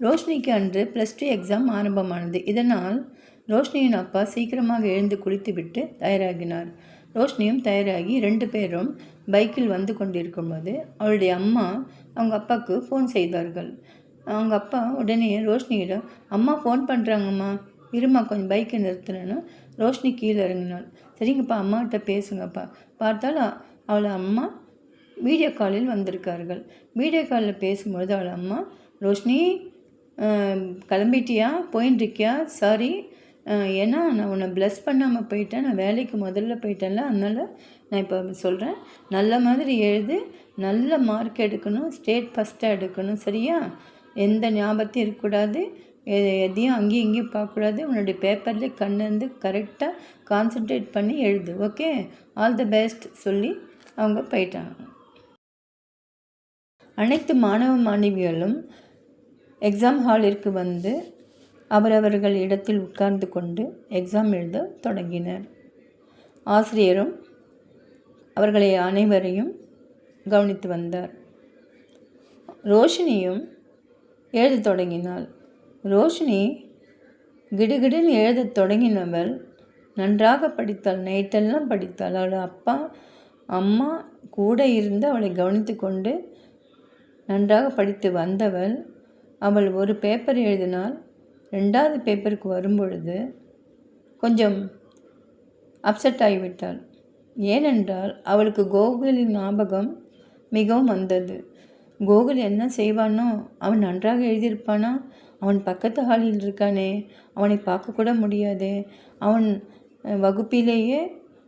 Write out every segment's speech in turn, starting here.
ரோஷினிக்கு அன்று plus two exam ஆரம்பமானது. இதனால் ரோஷினியின் அப்பா சீக்கிரமாக எழுந்து குளித்துவிட்டு தயாராகினார். ரோஷினியும் தயாராகி ரெண்டு பேரும் பைக்கில் வந்து கொண்டிருக்கும்போது அவளுடைய அம்மா அவங்க அப்பாவுக்கு ஃபோன் செய்தார்கள். அவங்க அப்பா உடனே ரோஷினியிடம் அம்மா ஃபோன் பண்ணுறாங்கம்மா இருமா கொஞ்சம் பைக்கை நிறுத்தினேன்னு. ரோஷினி கீழே இறங்கினாள். சரிங்கப்பா அம்மாகிட்ட பேசுங்கப்பா. பார்த்தால் அவளை அம்மா வீடியோ காலில் வந்திருக்கார்கள். வீடியோ காலில் பேசும்பொழுது அவள் அம்மா ரோஷினி கிளம்பிட்டியா? போயின்ட்டுருக்கியா சாரி ஏன்னா நான் உன்னை ப்ளஸ் பண்ணாமல் போயிட்டேன். நான் வேலைக்கு முதல்ல போயிட்டேன்ல. அதனால் நான் இப்போ சொல்கிறேன் நல்ல மாதிரி எழுது. நல்ல மார்க் எடுக்கணும். ஸ்டேட் ஃபஸ்ட்டாக எடுக்கணும். சரியா? எந்த ஞாபகத்தையும் இருக்கக்கூடாது. எதையும் அங்கேயும் இங்கேயும் பார்க்கக்கூடாது. உன்னுடைய பேப்பர்லேயே வந்து கரெக்டாக கான்சென்ட்ரேட் பண்ணி எழுது. ஓகே ஆல் த பெஸ்ட் சொல்லி அவங்க போயிட்டாங்க. அனைத்து மாணவ மாணவிகளும் எக்ஸாம் ஹாலிற்கு வந்து அவரவர்கள் இடத்தில் உட்கார்ந்து கொண்டு எக்ஸாம் எழுத தொடங்கினர். ஆசிரியரும் அவர்களை அனைவரையும் கவனித்து வந்தார். ரோஷினியும் எழுதத் தொடங்கினாள். ரோஷினி கிடுகிடுன்னு எழுதத் தொடங்கினவள் நன்றாக படித்தாள் நைட்டெல்லாம் படித்தாள். அவள் அப்பா அம்மா கூட இருந்து அவளை கவனித்து கொண்டு நன்றாக படித்து வந்தவள் அவள் ஒரு பேப்பர் எழுதினால் ரெண்டாவது பேப்பருக்கு வரும்பொழுது கொஞ்சம் அப்செட் ஆகிவிட்டாள். ஏனென்றால் அவளுக்கு கோகுலின் ஞாபகம் மிகவும் வந்தது. கோகுல் என்ன செய்வானோ அவன் நன்றாக எழுதியிருப்பானா? அவன் பக்கத்து ஹாலில் இருக்கானே? அவனை பார்க்கக்கூட முடியாதே. அவன் வகுப்பிலேயே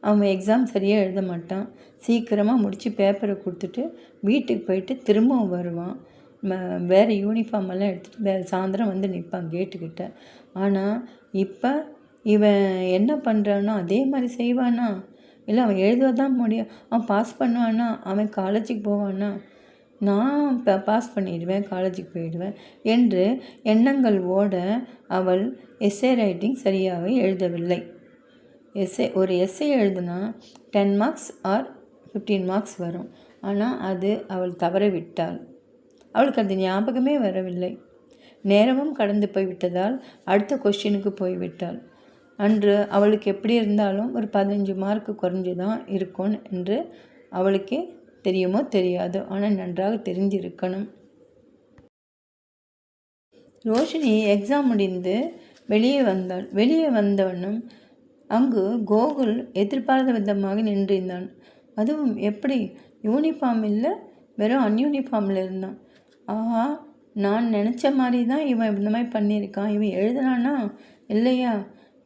அவன் எக்ஸாம் சரியாக எழுத மாட்டான். சீக்கிரமாக முடித்து பேப்பரை கொடுத்துட்டு வீட்டுக்கு போயிட்டு திரும்பவும் வருவான். வேறு யூனிஃபார்ம் எல்லாம் எடுத்துகிட்டு சாயந்தரம் வந்து நிற்பான் கேட்டுக்கிட்ட ஆனால் இப்போ இவன் என்ன பண்ணுறானோ அதே மாதிரி செய்வானா? இல்லை அவன் எழுதுவதான் முடியும் அவன் பாஸ் பண்ணுவானா? அவன் காலேஜுக்கு போவானா? நான் இப்போ பாஸ் பண்ணிடுவேன் காலேஜுக்கு போயிடுவேன் என்று எண்ணங்கள் ஓட அவள் எஸ்ஏ ரைட்டிங் சரியாக எழுதவில்லை. எஸ்ஏ ஒரு எஸ்ஏ எழுதுனா ten marks or fifteen marks வரும். ஆனால் அது அவள் தவற விட்டாள். அவளுக்கு அது ஞாபகமே வரவில்லை. நேரமும் கடந்து போய்விட்டதால் அடுத்த கொஸ்டினுக்கு போய்விட்டாள். அன்று அவளுக்கு எப்படி இருந்தாலும் ஒரு பதினஞ்சு மார்க்கு குறைஞ்சு தான் இருக்கும் என்று அவளுக்கே தெரியுமோ தெரியாது. ஆனால் நன்றாக தெரிஞ்சிருக்கணும் ரோஷினி எக்ஸாம் முடிந்து வெளியே வந்தாள். வெளியே வந்தவனும் அங்கு கோகுல் எதிர்பாராத விதமாக நின்றிருந்தான். அதுவும் எப்படி? யூனிஃபார்ம் இல்லை வெறும் அன்யூனிஃபார்மில் இருந்தான். ஆஹா நான் நினச்ச மாதிரி தான் இவன் இந்த மாதிரி பண்ணியிருக்கான். இவன் எழுதுனானா இல்லையா?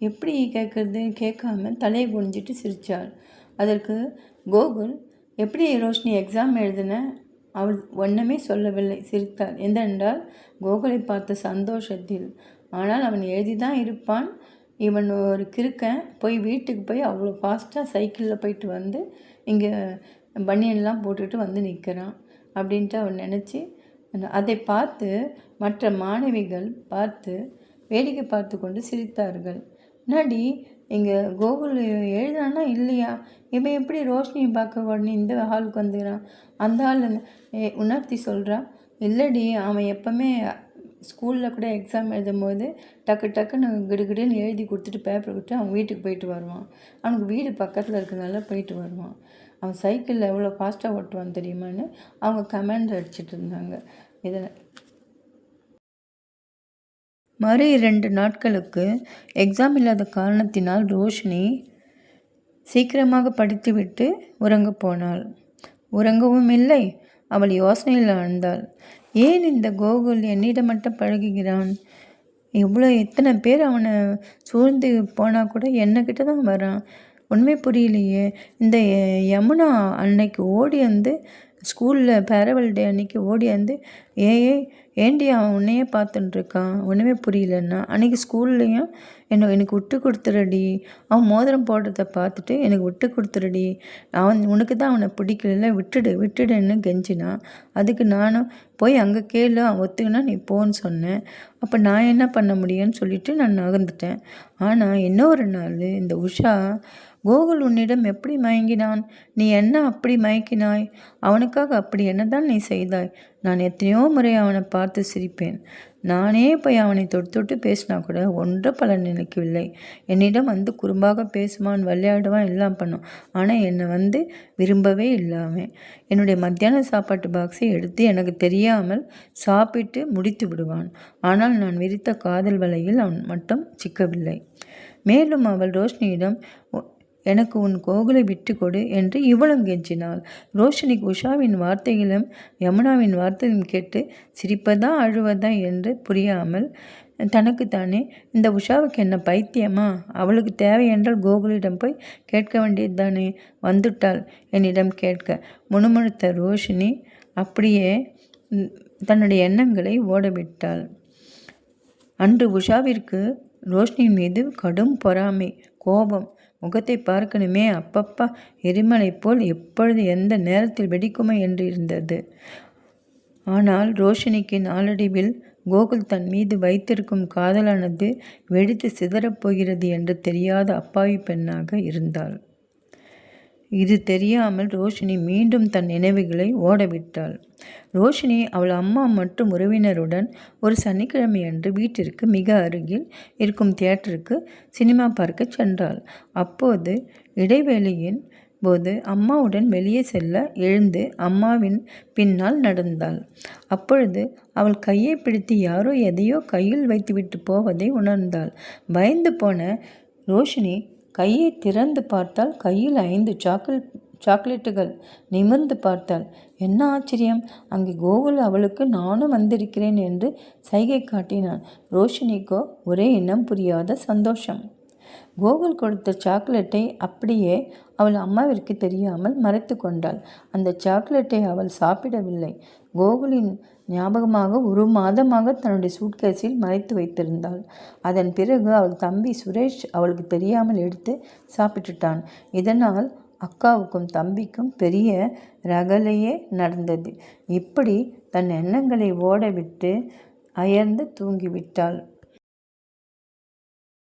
எப்படி கேட்குறது கேட்காம தலையை குனிஞ்சிட்டு சிரித்தாள் அதற்கு கோகுல் எப்படி ரோஷினி எக்ஸாம் எழுதின? அவள் ஒன்றுமே சொல்லவில்லை. சிரித்தாள். எந்தென்றால் கோகுலை பார்த்த சந்தோஷத்தில். ஆனால் அவன் எழுதி தான் இருப்பான். இவன் ஒரு கிறுக்கன். போய் வீட்டுக்கு போய் அவ்வளோ ஃபாஸ்ட்டாக சைக்கிளில் போயிட்டு வந்து இங்கே பனியன்லாம் போட்டுட்டு வந்து நிற்கிறான் அப்படின்ட்டு அவன் நினச்சி அதை பார்த்து மற்ற மாணவிகள் பார்த்து வேடிக்கை பார்த்து கொண்டு சிரித்தார்கள். நடி இங்கே கோகுல் எழுதானா இல்லையா? இவன் எப்படி ரோஷினியை பார்க்க உடனே இந்த ஹாலுக்கு வந்துக்கிறான்? அந்த ஹால் உணர்த்தி சொல்கிறான் இல்லடி அவன் எப்போவுமே ஸ்கூலில் கூட எக்ஸாம் எழுதும்போது டக்கு டக்குன்னு கிடுகிடுன்னு எழுதி கொடுத்துட்டு பேப்பர் கொடுத்து அவன் வீட்டுக்கு போயிட்டு வருவான். அவனுக்கு வீடு பக்கத்தில் இருக்கிறதுனால போயிட்டு வருவான். அவன் சைக்கிளில் எவ்வளோ ஃபாஸ்ட்டாக ஓட்டுவான் தெரியுமான்னு அவங்க கமெண்ட் அடிச்சிட்டு இருந்தாங்க. இதில் மறு இரண்டு நாட்களுக்கு எக்ஸாம் இல்லாத காரணத்தினால் ரோஷினி சீக்கிரமாக படித்துவிட்டு உறங்க போனாள். உறங்கவும் இல்லை. அவள் யோசனையில் ஆழ்ந்தாள் ஏன் இந்த கோகுல் என்னிடம் மட்டும் பழகுகிறான்? இவ்வளோ எத்தனை பேர் அவனை சூழ்ந்து போனால் கூட என்னக்கிட்ட தான் வரான். ஒன்றுமே புரியலையே. இந்த யமுனா அன்னைக்கு ஓடி வந்து ஸ்கூலில் ஃபேரவல் டே அன்னைக்கு ஓடி வந்து ஏ ஏ ஏண்டி அவன் உன்னையே பார்த்துட்டுருக்கான் ஒன்றுமே புரியலன்னா அன்றைக்கி ஸ்கூல்லையும் என்ன எனக்கு விட்டு கொடுத்துருடி. அவன் மோதிரம் போடுறத பார்த்துட்டு எனக்கு விட்டு கொடுத்துருடி. அவன் உனக்கு தான் அவனை பிடிக்கல விட்டுடு விட்டுடுன்னு கெஞ்சினான் அதுக்கு நானும் போய் அங்கே கேளு அவன் ஒத்துக்கினா நீ போன்னு சொன்னேன். அப்போ நான் என்ன பண்ண முடியும்னு சொல்லிட்டு நான் நகர்ந்துட்டேன். ஆனால் இன்னொரு நாள் இந்த உஷா கோகுல் உன்னிடம் எப்படி மயங்கினான்? நீ என்ன அப்படி மயக்கினாய்? அவனுக்காக அப்படி என்னதான் நீ செய்தாய்? நான் எத்தனையோ முறை அவனை பார்த்து சிரிப்பேன். நானே போய் அவனை தொட்டு தொட்டு பேசினா கூட ஒன்றும் பலன் நினைக்கவில்லை. என்னிடம் வந்து குறும்பாக பேசுவான் விளையாடுவான் எல்லாம் பண்ணும். ஆனால் என்னை வந்து விரும்பவே இல்லாமல் என்னுடைய மத்தியான சாப்பாட்டு பாக்ஸை எடுத்து எனக்கு தெரியாமல் சாப்பிட்டு முடித்து விடுவான். ஆனால் நான் விரித்த காதல் வலையில் அவன் மட்டும் சிக்கவில்லை. மேலும் அவள் ரோஷினியிடம் எனக்கு உன் கோகுலை விட்டு கொடு என்று இவளும் கெஞ்சினாள். ரோஷினிக்கு உஷாவின் வார்த்தைகளும் யமுனாவின் வார்த்தையும் கேட்டு சிரிப்பதா அழுவதா என்று புரியாமல் தனக்குத்தானே இந்த உஷாவுக்கு என்ன பைத்தியமா? அவளுக்கு தேவை என்றால் கோகுலிடம் போய் கேட்க வேண்டியது தானே வந்துட்டாள் என்னிடம் கேட்க. முணுமுணுத்த ரோஷினி அப்படியே தன்னுடைய எண்ணங்களை ஓடவிட்டாள். அன்று உஷாவிற்கு ரோஷினியின் மீது கடும் பொறாமை கோபம் முகத்தை பார்க்கணுமே. அப்பப்பா எரிமலை போல் எப்பொழுது எந்த நேரத்தில் வெடிக்குமோ என்று இருந்தது. ஆனால் ரோஷினிக்கு நாளடைவில் கோகுல் தன் மீது வைத்திருக்கும் காதலானது வெடித்து சிதறப்போகிறது என்று தெரியாத அப்பாவி பெண்ணாக இருந்தாள். இது தெரியாமல் ரோஷினி மீண்டும் தன் நினைவுகளை ஓடவிட்டாள். ரோஷினி அவள் அம்மா மற்றும் உறவினருடன் ஒரு சனிக்கிழமை அன்று வீட்டிற்கு மிக அருகில் இருக்கும் தியேட்டருக்கு சினிமா பார்க்க சென்றாள். அப்போது இடைவேளையின் போது அம்மாவுடன் வெளியே செல்ல எழுந்து அம்மாவின் பின்னால் நடந்தாள். அப்பொழுது அவள் கையை பிடித்து யாரோ எதையோ கையில் வைத்துவிட்டு போவதை உணர்ந்தாள். பயந்து போன ரோஷினி கையை திறந்து பார்த்தால் கையில் ஐந்து சாக்லேட் சாக்லேட்டுகள் நிமிர்ந்து பார்த்தாள். என்ன ஆச்சரியம்? அங்கே கோகுல் அவளுக்கு நானும் வந்திருக்கிறேன் என்று சைகை காட்டினான் ரோஷினிக்கோ ஒரே இனம் புரியாத சந்தோஷம். கோகுல் கொடுத்த சாக்லேட்டை அப்படியே அவள் அம்மாவிற்கு தெரியாமல் மறைத்து கொண்டாள். அந்த சாக்லேட்டை அவள் சாப்பிடவில்லை. கோகுலின் ஞாபகமாக ஒரு மாதமாக தன்னுடைய சூட்கேஸில் மறைத்து வைத்திருந்தாள். அதன் பிறகு அவள் தம்பி சுரேஷ் அவளுக்கு தெரியாமல் எடுத்து சாப்பிட்டுட்டான். இதனால் அக்காவுக்கும் தம்பிக்கும் பெரிய ரகலையே நடந்தது. இப்படி தன் எண்ணங்களை ஓடவிட்டு அயர்ந்து தூங்கிவிட்டாள்.